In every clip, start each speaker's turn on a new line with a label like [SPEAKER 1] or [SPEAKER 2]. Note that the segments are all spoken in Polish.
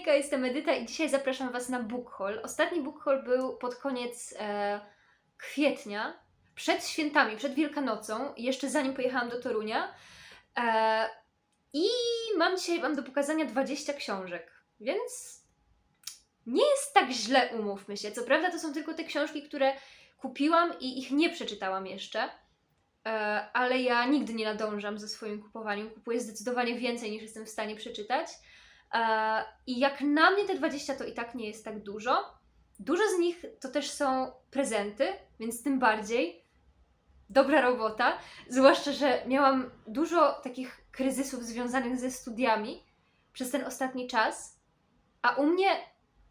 [SPEAKER 1] hejka, jestem Edyta i dzisiaj zapraszam Was na book haul. Ostatni book haul był pod koniec e, kwietnia, przed świętami, przed Wielkanocą, jeszcze zanim pojechałam do Torunia. E, I mam dzisiaj Wam do pokazania 20 książek, więc nie jest tak źle, umówmy się. Co prawda to są tylko te książki, które kupiłam i ich nie przeczytałam jeszcze. E, ale ja nigdy nie nadążam ze swoim kupowaniem. Kupuję zdecydowanie więcej niż jestem w stanie przeczytać. E, I jak na mnie te 20 to i tak nie jest tak dużo. Dużo z nich to też są prezenty, więc tym bardziej dobra robota. Zwłaszcza, że miałam dużo takich kryzysów związanych ze studiami przez ten ostatni czas, a u mnie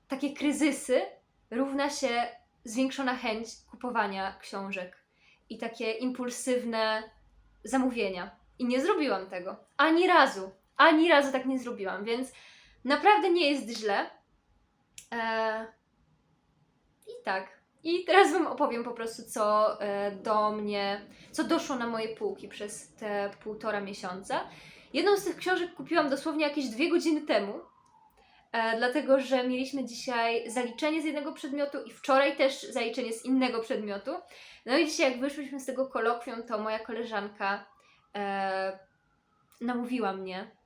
[SPEAKER 1] takie kryzysy równa się zwiększona chęć kupowania książek i takie impulsywne zamówienia. I nie zrobiłam tego. Ani razu. Ani razu tak nie zrobiłam, więc naprawdę nie jest źle. Eee, I tak. I teraz Wam opowiem po prostu, co e, do mnie, co doszło na moje półki przez te półtora miesiąca. Jedną z tych książek kupiłam dosłownie jakieś dwie godziny temu, e, dlatego że mieliśmy dzisiaj zaliczenie z jednego przedmiotu i wczoraj też zaliczenie z innego przedmiotu. No i dzisiaj, jak wyszłyśmy z tego kolokwium, to moja koleżanka e, namówiła mnie.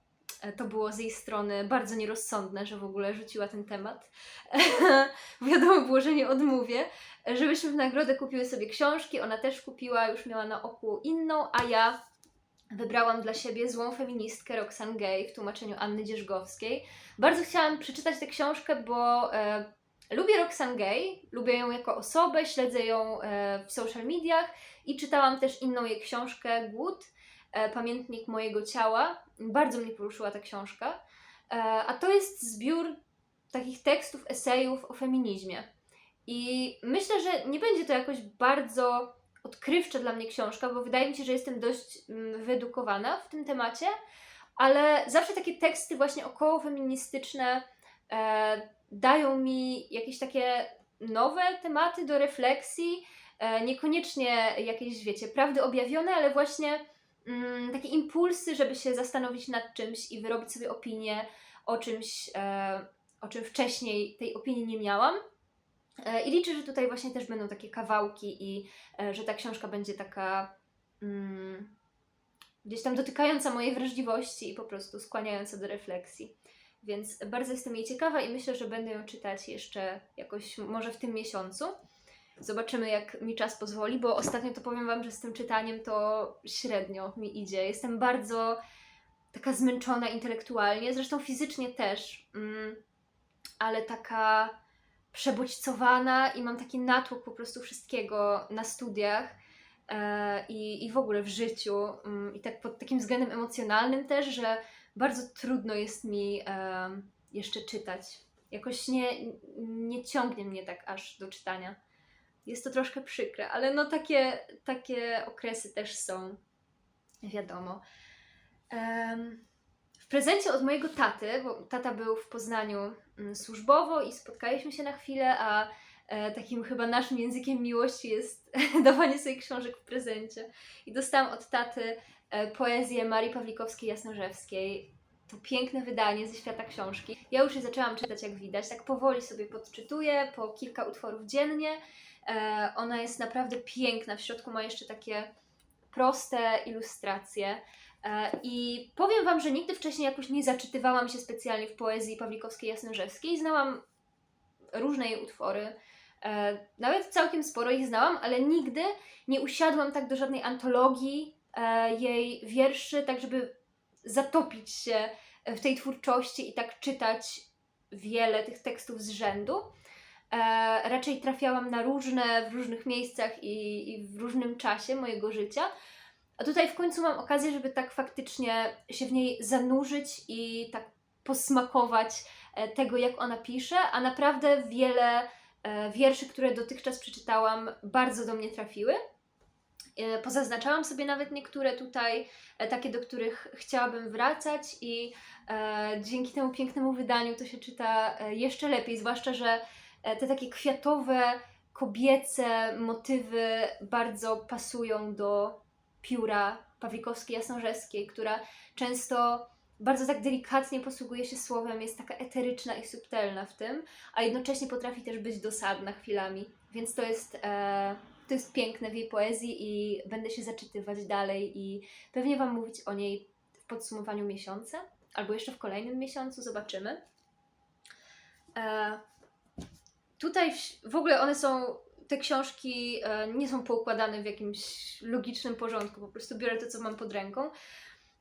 [SPEAKER 1] E, To było z jej strony bardzo nierozsądne, że w ogóle rzuciła ten temat. Wiadomo było, że nie odmówię. Żebyśmy w nagrodę kupiły sobie książki. Ona też kupiła, już miała na oku inną, a ja wybrałam dla siebie złą feministkę Roxane Gay w tłumaczeniu Anny Dzierżgowskiej. Bardzo chciałam przeczytać tę książkę, bo e, lubię Roxane Gay, lubię ją jako osobę, śledzę ją e, w social mediach i czytałam też inną jej książkę Głód, e, Pamiętnik mojego ciała. Bardzo mnie poruszyła ta książka. E, a to jest zbiór takich tekstów, esejów o feminizmie. I myślę, że nie będzie to jakoś bardzo odkrywcza dla mnie książka, bo wydaje mi się, że jestem dość mm, wyedukowana w tym temacie, ale zawsze takie teksty właśnie około feministyczne e, dają mi jakieś takie nowe tematy do refleksji, e, niekoniecznie jakieś, wiecie, prawdy objawione, ale właśnie mm, takie impulsy, żeby się zastanowić nad czymś i wyrobić sobie opinię o czymś, e, o czym wcześniej tej opinii nie miałam. E, I liczę, że tutaj właśnie też będą takie kawałki i e, że ta książka będzie taka mm, gdzieś tam dotykająca mojej wrażliwości i po prostu skłaniająca do refleksji. Więc bardzo jestem jej ciekawa i myślę, że będę ją czytać jeszcze jakoś może w tym miesiącu. Zobaczymy, jak mi czas pozwoli, bo ostatnio to powiem Wam, że z tym czytaniem to średnio mi idzie. Jestem bardzo taka zmęczona intelektualnie, zresztą fizycznie też, mm, ale taka przebodźcowana i mam taki natłok po prostu wszystkiego na studiach e, i, i w ogóle w życiu mm, i tak pod takim względem emocjonalnym też, że bardzo trudno jest mi e, jeszcze czytać. Jakoś nie, nie ciągnie mnie tak aż do czytania. Jest to troszkę przykre, ale no takie, takie okresy też są, wiadomo. Em, w prezencie od mojego taty, bo tata był w Poznaniu mm, służbowo i spotkaliśmy się na chwilę, a e, takim chyba naszym językiem miłości jest dawanie sobie książek w prezencie. I dostałam od taty e, poezję Marii Pawlikowskiej-Jasnorzewskiej. To piękne wydanie ze świata książki. Ja już je zaczęłam czytać, jak widać. Tak powoli sobie podczytuję, po kilka utworów dziennie. E, ona jest naprawdę piękna. W środku ma jeszcze takie proste ilustracje. E, I powiem Wam, że nigdy wcześniej jakoś nie zaczytywałam się specjalnie w poezji Pawlikowskiej Jasnorzewskiej. Znałam różne jej utwory, e, nawet całkiem sporo ich znałam, ale nigdy nie usiadłam tak do żadnej antologii jej wierszy, tak żeby zatopić się w tej twórczości i tak czytać wiele tych tekstów z rzędu. E, raczej trafiałam na różne, w różnych miejscach i, i w różnym czasie mojego życia. A tutaj w końcu mam okazję, żeby tak faktycznie się w niej zanurzyć i tak posmakować e, tego, jak ona pisze, a naprawdę wiele e, wierszy, które dotychczas przeczytałam, bardzo do mnie trafiły. Pozaznaczałam sobie nawet niektóre tutaj, takie, do których chciałabym wracać, i dzięki temu pięknemu wydaniu to się czyta jeszcze lepiej, zwłaszcza, że te takie kwiatowe, kobiece motywy bardzo pasują do pióra Pawlikowskiej Jasnorzewskiej, która często bardzo tak delikatnie posługuje się słowem, jest taka eteryczna i subtelna w tym, a jednocześnie potrafi też być dosadna chwilami. Więc to jest, e, to jest piękne w jej poezji i będę się zaczytywać dalej i pewnie Wam mówić o niej w podsumowaniu miesiąca, albo jeszcze w kolejnym miesiącu, zobaczymy. E, tutaj w, ogóle one są, te książki e, nie są poukładane w jakimś logicznym porządku, po prostu biorę to, co mam pod ręką.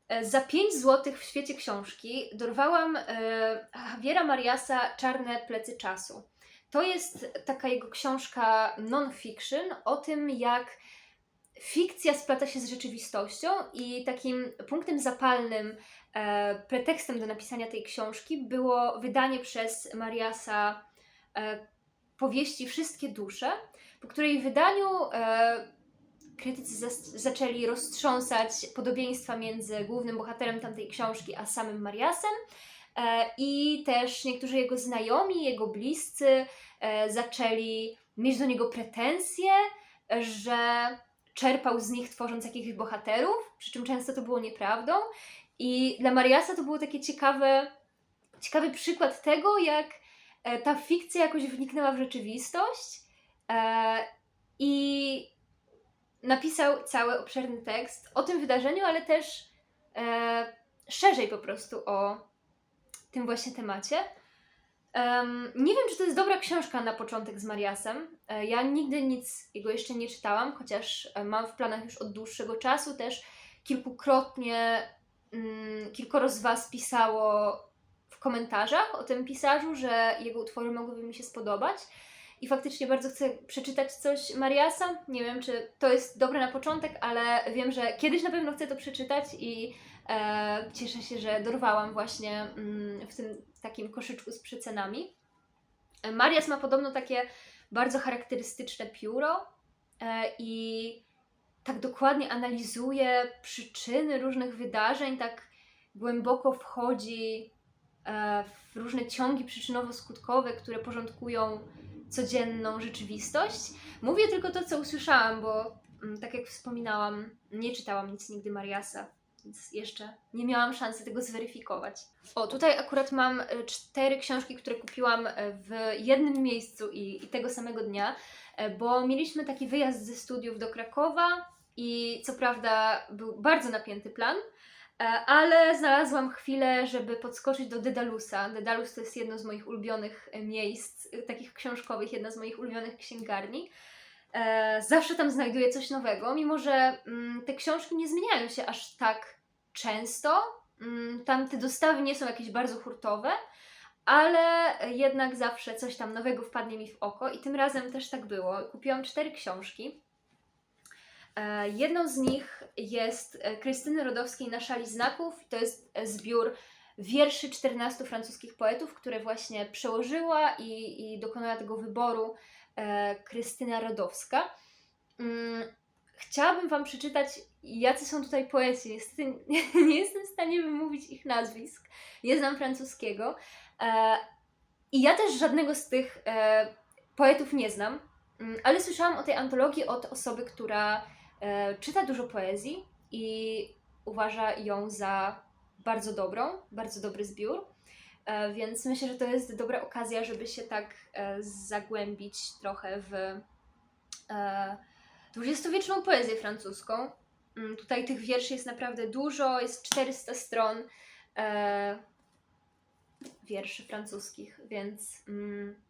[SPEAKER 1] E, Za 5 zł w świecie książki dorwałam e, Javiera Mariasa Czarne plecy czasu. To jest taka jego książka non-fiction o tym, jak fikcja splata się z rzeczywistością i takim punktem zapalnym, e, pretekstem do napisania tej książki było wydanie przez Mariasa e, powieści Wszystkie dusze, po której wydaniu e, krytycy zaczęli roztrząsać podobieństwa między głównym bohaterem tamtej książki a samym Mariasem. E, I też niektórzy jego znajomi, jego bliscy e, zaczęli mieć do niego pretensje, że czerpał z nich tworząc jakichś bohaterów, przy czym często to było nieprawdą. I dla Mariasa to było takie ciekawe, ciekawy przykład tego, jak ta fikcja jakoś wniknęła w rzeczywistość. E, I napisał cały obszerny tekst o tym wydarzeniu, ale też e, szerzej po prostu o tym właśnie temacie. Em, nie wiem, czy to jest dobra książka na początek z Mariasem. E, ja nigdy nic jego jeszcze nie czytałam, chociaż e, mam w planach już od dłuższego czasu. Też kilkukrotnie, mm, kilkoro z Was pisało komentarzach o tym pisarzu, że jego utwory mogłyby mi się spodobać. I faktycznie bardzo chcę przeczytać coś Mariasa. Nie wiem, czy to jest dobre na początek, ale wiem, że kiedyś na pewno chcę to przeczytać i e, cieszę się, że dorwałam właśnie mm, w tym takim koszyczku z przecenami. Marias ma podobno takie bardzo charakterystyczne pióro e, i tak dokładnie analizuje przyczyny różnych wydarzeń, tak głęboko wchodzi w różne ciągi przyczynowo-skutkowe, które porządkują codzienną rzeczywistość. Mówię tylko to, co usłyszałam, bo mm, tak jak wspominałam, nie czytałam nic nigdy Mariasa, więc jeszcze nie miałam szansy tego zweryfikować. O, tutaj akurat mam e, cztery książki, które kupiłam e, w jednym miejscu i, i tego samego dnia, e, bo mieliśmy taki wyjazd ze studiów do Krakowa i co prawda był bardzo napięty plan, E, ale znalazłam chwilę, żeby podskoczyć do Dedalusa. Dedalus to jest jedno z moich ulubionych e, miejsc, e, takich książkowych, jedna z moich ulubionych księgarni. E, Zawsze tam znajduję coś nowego, mimo że mm, te książki nie zmieniają się aż tak często. Mm, Tam te dostawy nie są jakieś bardzo hurtowe, ale jednak zawsze coś tam nowego wpadnie mi w oko i tym razem też tak było. Kupiłam cztery książki. E, Jedną z nich jest e, Krystyny Rodowskiej na szali znaków. To jest e, zbiór wierszy 14 francuskich poetów, które właśnie przełożyła i, i dokonała tego wyboru Krystyna Rodowska. Mm, Chciałabym Wam przeczytać, jacy są tutaj poeci. Niestety nie jestem w stanie wymówić ich nazwisk. Nie znam francuskiego. I ja też żadnego z tych poetów nie znam, Mm, ale słyszałam o tej antologii od osoby, która czyta dużo poezji i uważa ją za bardzo dobrą, bardzo dobry zbiór. E, więc myślę, że to jest dobra okazja, żeby się tak e, zagłębić trochę w e, dwudziestowieczną poezję francuską. Mm, Tutaj tych wierszy jest naprawdę dużo, jest 400 stron e, wierszy francuskich, więc mm,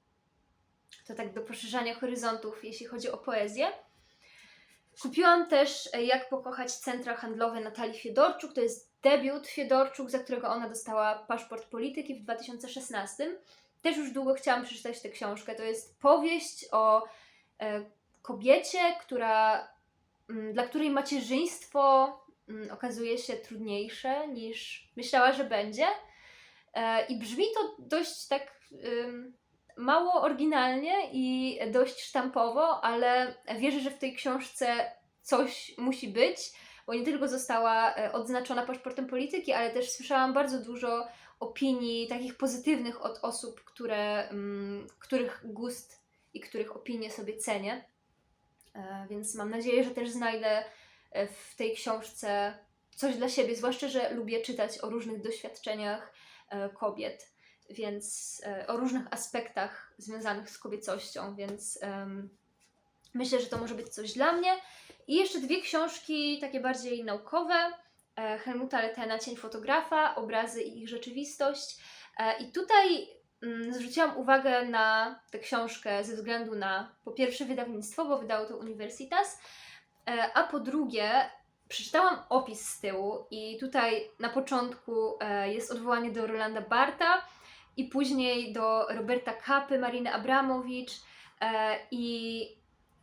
[SPEAKER 1] to tak do poszerzania horyzontów, jeśli chodzi o poezję. Kupiłam też e, Jak pokochać centra handlowe Natalii Fiedorczuk. To jest debiut Fiedorczuk, za którego ona dostała paszport polityki w 2016. Też już długo chciałam przeczytać tę książkę. To jest powieść o e, kobiecie, która, mm, dla której macierzyństwo mm, okazuje się trudniejsze niż myślała, że będzie. E, I brzmi to dość tak mało oryginalnie i dość sztampowo, ale wierzę, że w tej książce coś musi być, bo nie tylko została e, odznaczona paszportem polityki, ale też słyszałam bardzo dużo opinii takich pozytywnych od osób, które, mm, których gust i których opinie sobie cenię. E, Więc mam nadzieję, że też znajdę e, w tej książce coś dla siebie, zwłaszcza, że lubię czytać o różnych doświadczeniach kobiet, więc e, o różnych aspektach związanych z kobiecością, więc myślę, że to może być coś dla mnie. I jeszcze dwie książki takie bardziej naukowe. e, Helmuta Letena, Cień fotografa, Obrazy i ich rzeczywistość. E, I tutaj mm, zwróciłam uwagę na tę książkę ze względu na po pierwsze wydawnictwo, bo wydało to Universitas, a po drugie przeczytałam opis z tyłu i tutaj na początku jest odwołanie do Rolanda Barta i później do Roberta Kapy, Mariny Abramowicz e, i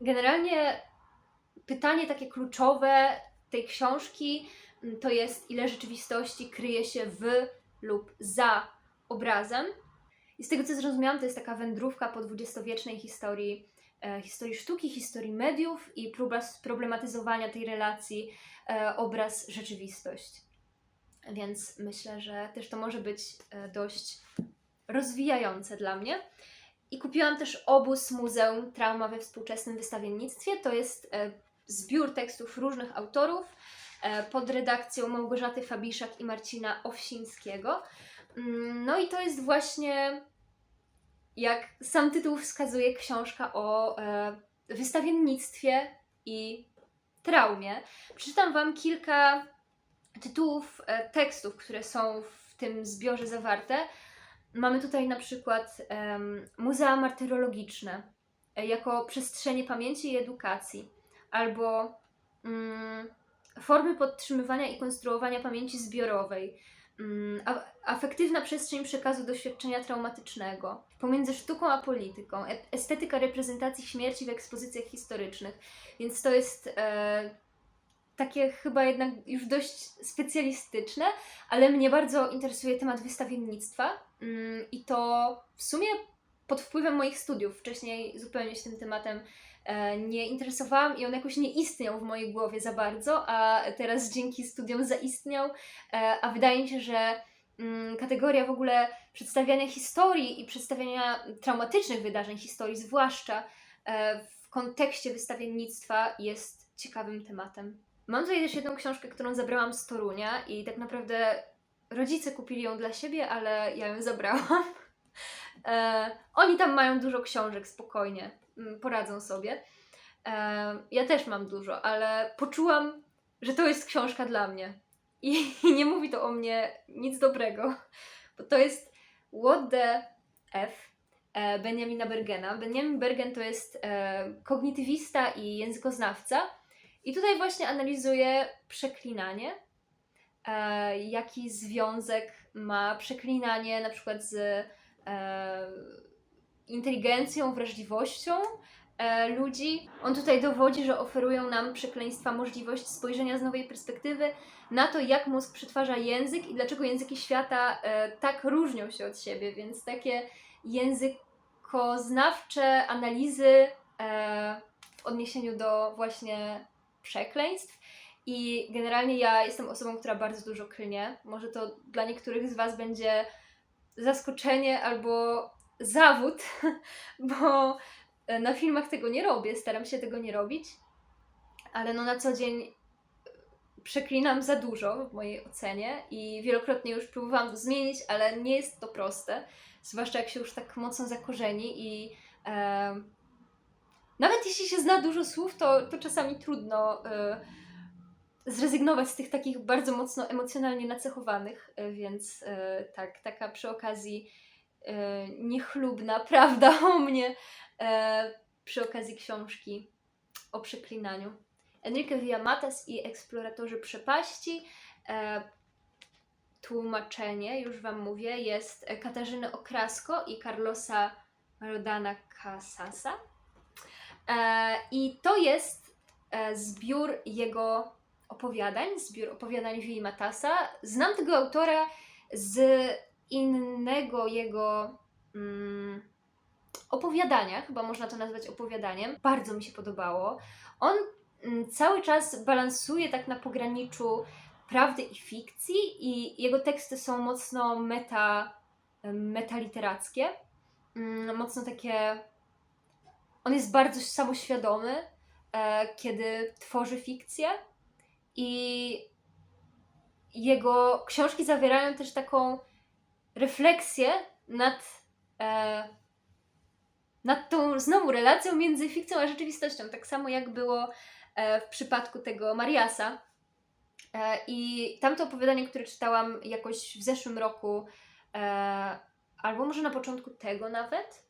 [SPEAKER 1] generalnie pytanie takie kluczowe tej książki mm, to jest ile rzeczywistości kryje się w lub za obrazem. I z tego co zrozumiałam, to jest taka wędrówka po dwudziestowiecznej historii, e, historii sztuki, historii mediów i próba sproblematyzowania tej relacji e, obraz-rzeczywistość. Więc myślę, że też to może być dość rozwijające dla mnie. I kupiłam też obóz Muzeum Trauma we współczesnym wystawiennictwie. To jest e, zbiór tekstów różnych autorów e, pod redakcją Małgorzaty Fabiszak i Marcina Owsińskiego. Mm, No i to jest właśnie, jak sam tytuł wskazuje, książka o e, wystawiennictwie i traumie. Przeczytam Wam kilka tytułów tekstów, które są w tym zbiorze zawarte. Mamy tutaj na przykład em, muzea martyrologiczne e, jako przestrzenie pamięci i edukacji, albo mm, formy podtrzymywania i konstruowania pamięci zbiorowej, a, afektywna przestrzeń przekazu doświadczenia traumatycznego, pomiędzy sztuką a polityką, e, estetyka reprezentacji śmierci w ekspozycjach historycznych. Więc to jest e, takie chyba jednak już dość specjalistyczne, ale mnie bardzo interesuje temat wystawiennictwa mm, i to w sumie pod wpływem moich studiów. Wcześniej zupełnie się tym tematem e, nie interesowałam i on jakoś nie istniał w mojej głowie za bardzo, a teraz dzięki studiom zaistniał, e, a wydaje mi się, że mm, kategoria w ogóle przedstawiania historii i przedstawiania traumatycznych wydarzeń historii, zwłaszcza e, w kontekście wystawiennictwa, jest ciekawym tematem. Mam tutaj też jedną książkę, którą zabrałam z Torunia i tak naprawdę rodzice kupili ją dla siebie, ale ja ją zabrałam. E, oni tam mają dużo książek, spokojnie, mm, poradzą sobie. E, ja też mam dużo, ale poczułam, że to jest książka dla mnie. I, I nie mówi to o mnie nic dobrego, bo to jest What the F e, Benjamina Bergena. Benjamin Bergen to jest e, kognitywista i językoznawca. I tutaj właśnie analizuje przeklinanie, e, jaki związek ma przeklinanie na przykład z e, inteligencją, wrażliwością e, ludzi. On tutaj dowodzi, że oferują nam przekleństwa możliwość spojrzenia z nowej perspektywy na to, jak mózg przetwarza język i dlaczego języki świata e, tak różnią się od siebie, więc takie językoznawcze analizy e, w odniesieniu do właśnie przekleństw. I generalnie ja jestem osobą, która bardzo dużo klnie. Może to dla niektórych z Was będzie zaskoczenie albo zawód, bo e, na filmach tego nie robię, staram się tego nie robić, ale no na co dzień przeklinam za dużo w mojej ocenie i wielokrotnie już próbowałam to zmienić, ale nie jest to proste, zwłaszcza jak się już tak mocno zakorzeni i e, nawet jeśli się zna dużo słów, to, to czasami trudno e, zrezygnować z tych takich bardzo mocno emocjonalnie nacechowanych, e, więc e, tak, taka przy okazji e, niechlubna prawda o mnie e, przy okazji książki o przeklinaniu. Enrique Villamatas i Eksploratorzy Przepaści. E, tłumaczenie, już Wam mówię, jest Katarzyny Okrasko i Carlosa Rodana Casasa. E, I to jest e, zbiór jego opowiadań, zbiór opowiadań Willi Matasa. Znam tego autora z innego jego mm, opowiadania, chyba można to nazwać opowiadaniem. Bardzo mi się podobało. On mm, cały czas balansuje tak na pograniczu prawdy i fikcji i jego teksty są mocno meta, metaliterackie, mm, mocno takie on jest bardzo samoświadomy, e, kiedy tworzy fikcję i jego książki zawierają też taką refleksję nad, e, nad tą znowu relacją między fikcją a rzeczywistością. Tak samo jak było e, w przypadku tego Mariasa. E, I tamto opowiadanie, które czytałam jakoś w zeszłym roku, e, albo może na początku tego nawet,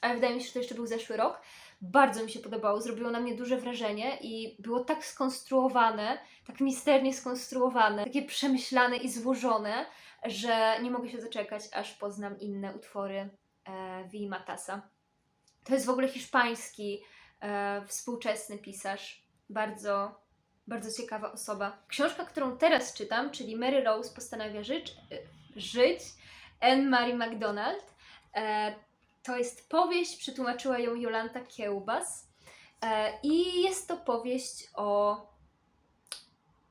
[SPEAKER 1] ale wydaje mi się, że to jeszcze był zeszły rok, bardzo mi się podobało, zrobiło na mnie duże wrażenie i było tak skonstruowane, tak misternie skonstruowane, takie przemyślane i złożone, że nie mogę się doczekać, aż poznam inne utwory e, Wi Matasa. To jest w ogóle hiszpański, e, współczesny pisarz, bardzo, bardzo ciekawa osoba. Książka, którą teraz czytam, czyli Mary Rose postanawia żyć, e, żyć Anne Marie MacDonald, e, to jest powieść, przetłumaczyła ją Jolanta Kiełbas e, i jest to powieść o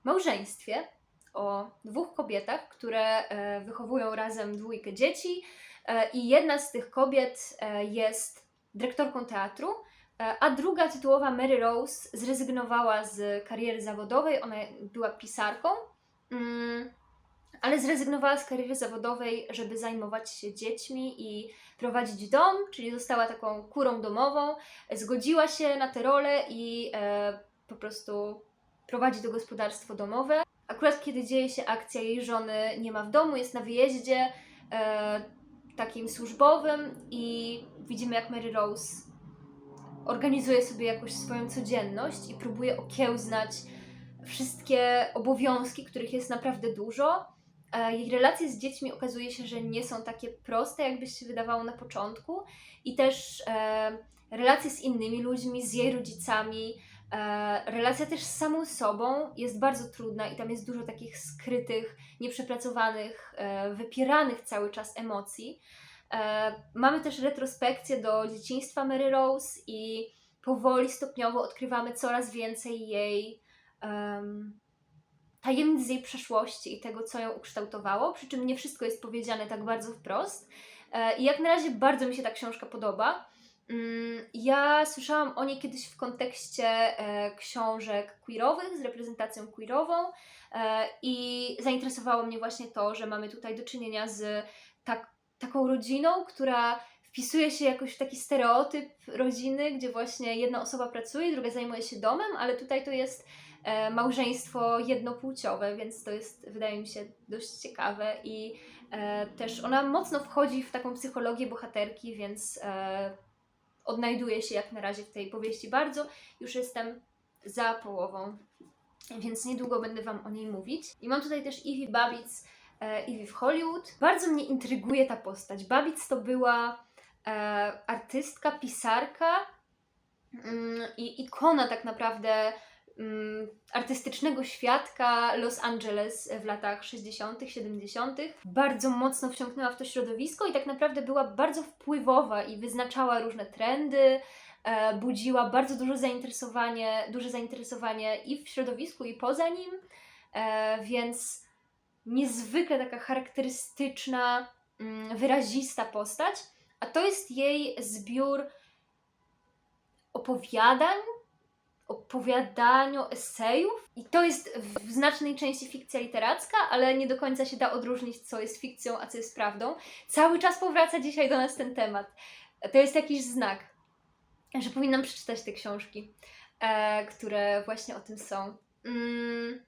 [SPEAKER 1] małżeństwie, o dwóch kobietach, które e, wychowują razem dwójkę dzieci e, i jedna z tych kobiet jest dyrektorką teatru, a druga tytułowa Mary Rose zrezygnowała z kariery zawodowej, ona była pisarką, mm, ale zrezygnowała z kariery zawodowej, żeby zajmować się dziećmi i prowadzić dom, czyli została taką kurą domową, zgodziła się na tę rolę i e, po prostu prowadzi to gospodarstwo domowe. Akurat kiedy dzieje się akcja, jej żony nie ma w domu, jest na wyjeździe e, takim służbowym i widzimy jak Mary Rose organizuje sobie jakoś swoją codzienność i próbuje okiełznać wszystkie obowiązki, których jest naprawdę dużo. Jej relacje z dziećmi okazuje się, że nie są takie proste, jakby się wydawało na początku, i też e, relacje z innymi ludźmi, z jej rodzicami, e, relacja też z samą sobą jest bardzo trudna i tam jest dużo takich skrytych, nieprzepracowanych, e, wypieranych cały czas emocji. Mamy też retrospekcję do dzieciństwa Mary Rose i powoli, stopniowo odkrywamy coraz więcej jej em, tajemnic jej przeszłości i tego, co ją ukształtowało, przy czym nie wszystko jest powiedziane tak bardzo wprost. E, I jak na razie bardzo mi się ta książka podoba. Mm, Ja słyszałam o niej kiedyś w kontekście e, książek queerowych z reprezentacją queerową e, i zainteresowało mnie właśnie to, że mamy tutaj do czynienia z tak, taką rodziną, która wpisuje się jakoś w taki stereotyp rodziny, gdzie właśnie jedna osoba pracuje, druga zajmuje się domem, ale tutaj to jest małżeństwo jednopłciowe, więc to jest, wydaje mi się, dość ciekawe i e, też ona mocno wchodzi w taką psychologię bohaterki, więc e, odnajduje się jak na razie w tej powieści bardzo. Już jestem za połową, więc niedługo będę Wam o niej mówić. I mam tutaj też Babbitt, e, Evie w Hollywood. Bardzo mnie intryguje ta postać. Babbitt to była e, artystka, pisarka mm, i ikona tak naprawdę artystycznego świadka Los Angeles w latach 60., 70. Bardzo mocno wciągnęła w to środowisko i tak naprawdę była bardzo wpływowa i wyznaczała różne trendy, e, budziła bardzo dużo zainteresowanie, duże zainteresowanie i w środowisku, i poza nim, e, więc niezwykle taka charakterystyczna, mm, wyrazista postać, a to jest jej zbiór opowiadań, opowiadaniu, esejów. I to jest w znacznej części fikcja literacka, ale nie do końca się da odróżnić, co jest fikcją, a co jest prawdą. Cały czas powraca dzisiaj do nas ten temat. To jest jakiś znak, że powinnam przeczytać te książki, e, które właśnie o tym są. Mm.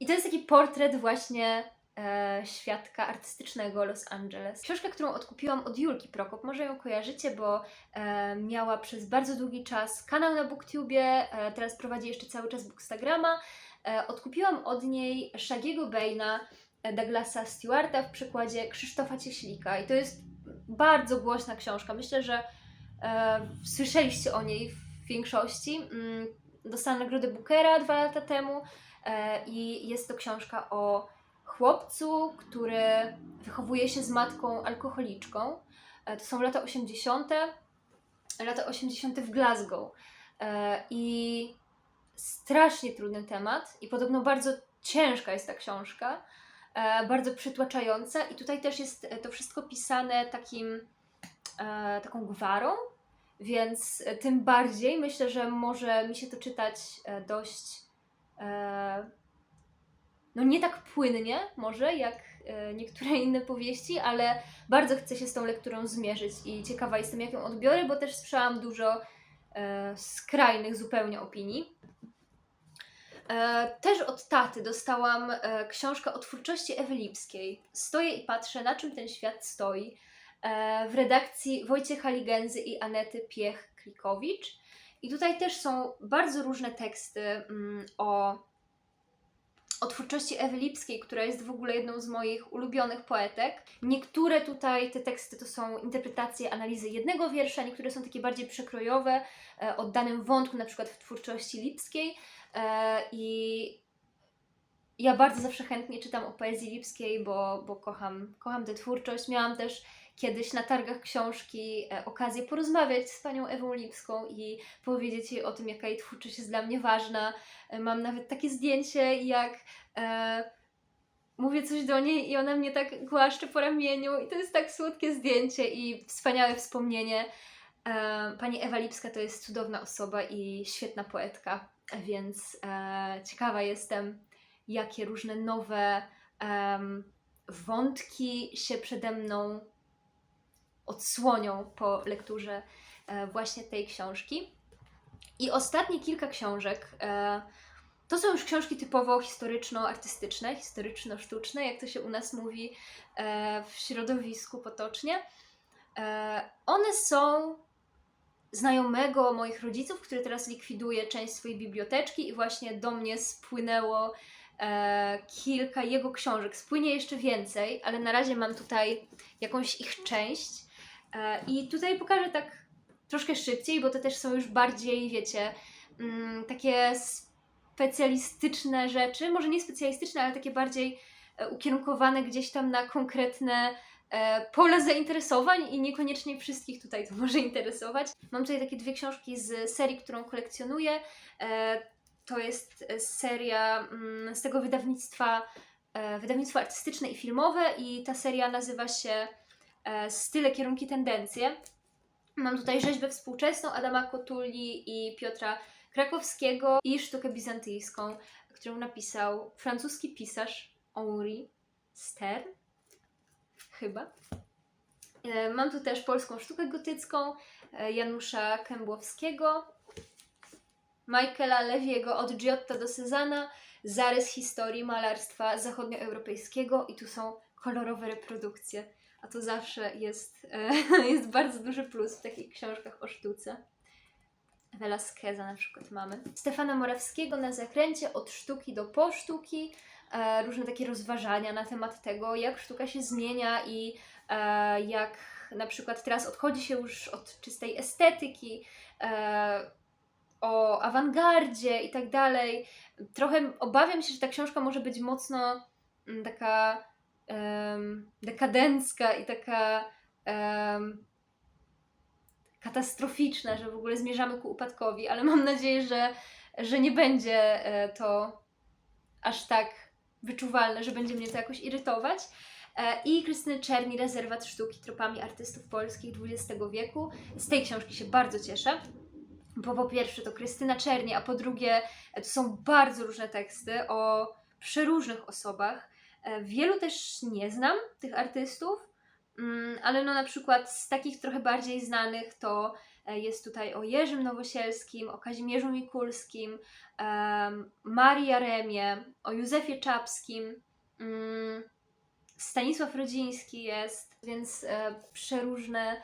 [SPEAKER 1] I to jest taki portret właśnie e, świadka artystycznego Los Angeles. Książka, którą odkupiłam od Julki Prokop, może ją kojarzycie, bo e, miała przez bardzo długi czas kanał na Booktubie, e, teraz prowadzi jeszcze cały czas Bookstagrama. E, odkupiłam od niej Shagiego Baina, e, Douglasa Stewarta w przykładzie Krzysztofa Cieślika i to jest bardzo głośna książka. Myślę, że e, słyszeliście o niej w większości. Mm, dostałam nagrodę Bookera dwa lata temu e, i jest to książka o chłopcu, który wychowuje się z matką alkoholiczką. E, To są lata 80. Lata 80. w Glasgow. E, I strasznie trudny temat i podobno bardzo ciężka jest ta książka, e, bardzo przytłaczająca i tutaj też jest to wszystko pisane takim, taką gwarą, więc tym bardziej myślę, że może mi się to czytać dość no nie tak płynnie może jak e, niektóre inne powieści, ale bardzo chcę się z tą lekturą zmierzyć i ciekawa jestem jak ją odbiorę, bo też słyszałam dużo e, skrajnych zupełnie opinii. E, też od taty dostałam e, książkę o twórczości Ewy Lipskiej. Stoję i patrzę, na czym ten świat stoi. E, w redakcji Wojciecha Ligęzy i Anety Piech-Klikowicz. I tutaj też są bardzo różne teksty mm, o, o twórczości Ewy Lipskiej, która jest w ogóle jedną z moich ulubionych poetek. Niektóre tutaj te teksty to są interpretacje, analizy jednego wiersza, niektóre są takie bardziej przekrojowe, e, o danym wątku, na przykład w twórczości Lipskiej. E, I ja bardzo zawsze chętnie czytam o poezji lipskiej, bo, bo kocham, kocham tę twórczość. Miałam też kiedyś na targach książki e, okazję porozmawiać z panią Ewą Lipską i powiedzieć jej o tym, jaka jej twórczość jest dla mnie ważna. E, mam nawet takie zdjęcie, jak e, mówię coś do niej i ona mnie tak głaszcze po ramieniu i to jest tak słodkie zdjęcie i wspaniałe wspomnienie. E, pani Ewa Lipska to jest cudowna osoba i świetna poetka, więc e, ciekawa jestem, jakie różne nowe wątki się przede mną odsłonią po lekturze e, właśnie tej książki. I ostatnie kilka książek e, to są już książki typowo historyczno-artystyczne, historyczno-sztuczne, jak to się u nas mówi e, w środowisku potocznie. One są znajomego moich rodziców, który teraz likwiduje część swojej biblioteczki i właśnie do mnie spłynęło kilka jego książek. Spłynie jeszcze więcej, ale na razie mam tutaj jakąś ich część. E, I tutaj pokażę tak troszkę szybciej, bo to też są już bardziej, wiecie, mm, takie specjalistyczne rzeczy. Może nie specjalistyczne, ale takie bardziej e, ukierunkowane gdzieś tam na konkretne e, pola zainteresowań i niekoniecznie wszystkich tutaj to może interesować. Mam tutaj takie dwie książki z serii, którą kolekcjonuję. To jest seria mm, z tego wydawnictwa, wydawnictwo artystyczne i filmowe i ta seria nazywa się Style, kierunki, tendencje. Mam tutaj rzeźbę współczesną Adama Kotuli i Piotra Krakowskiego i sztukę bizantyjską, którą napisał francuski pisarz Henri Stern, chyba. E, Mam tu też polską sztukę gotycką e, Janusza Kębłowskiego, Michaela Lewiego od Giotto do Cezana, zarys historii malarstwa zachodnioeuropejskiego i tu są kolorowe reprodukcje. A to zawsze jest, e, jest bardzo duży plus w takich książkach o sztuce. Velasqueza na przykład mamy. Stefana Morawskiego na zakręcie od sztuki do posztuki. E, różne takie rozważania na temat tego, jak sztuka się zmienia i e, jak na przykład teraz odchodzi się już od czystej estetyki, o awangardzie i tak dalej. Trochę obawiam się, że ta książka może być mocno mm, taka em, dekadencka i taka em, katastroficzna, że w ogóle zmierzamy ku upadkowi, ale mam nadzieję, że, że nie będzie e, to aż tak wyczuwalne, że będzie mnie to jakoś irytować. E, I Krystyny Czerni, Rezerwat Sztuki tropami artystów polskich XX wieku. Z tej książki się bardzo cieszę, bo po pierwsze to Krystyna Czerni, a po drugie e, to są bardzo różne teksty o przeróżnych osobach. E, Wielu też nie znam tych artystów, mm, ale no na przykład z takich trochę bardziej znanych to e, jest tutaj o Jerzym Nowosielskim, o Kazimierzu Mikulskim, Marii Jaremie, o Józefie Czapskim, mm, Stanisław Rodziński jest, więc e, przeróżne,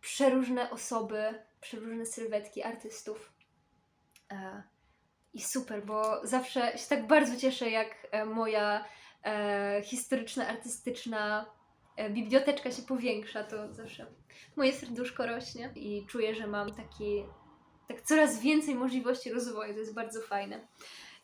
[SPEAKER 1] przeróżne osoby, przeróżne sylwetki artystów. I super, bo zawsze się tak bardzo cieszę, jak moja e, historyczna, artystyczna e, biblioteczka się powiększa, to zawsze moje serduszko rośnie i czuję, że mam taki, tak coraz więcej możliwości rozwoju, to jest bardzo fajne.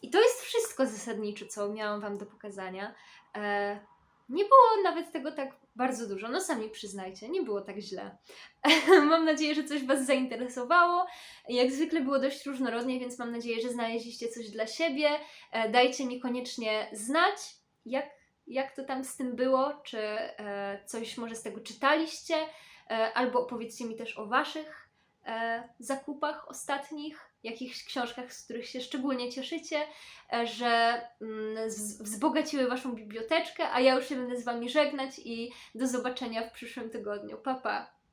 [SPEAKER 1] I to jest wszystko zasadniczo, co miałam Wam do pokazania. E, nie było nawet tego tak bardzo dużo, no sami przyznajcie, nie było tak źle. mam nadzieję, że coś Was zainteresowało. Jak zwykle było dość różnorodnie, więc mam nadzieję, że znaleźliście coś dla siebie. E, dajcie mi koniecznie znać, jak, jak to tam z tym było, czy e, coś może z tego czytaliście, e, albo opowiedzcie mi też o Waszych e, zakupach ostatnich, jakichś książkach, z których się szczególnie cieszycie, że mm, wzbogaciły Waszą biblioteczkę, a ja już się będę z Wami żegnać i do zobaczenia w przyszłym tygodniu. Pa, pa!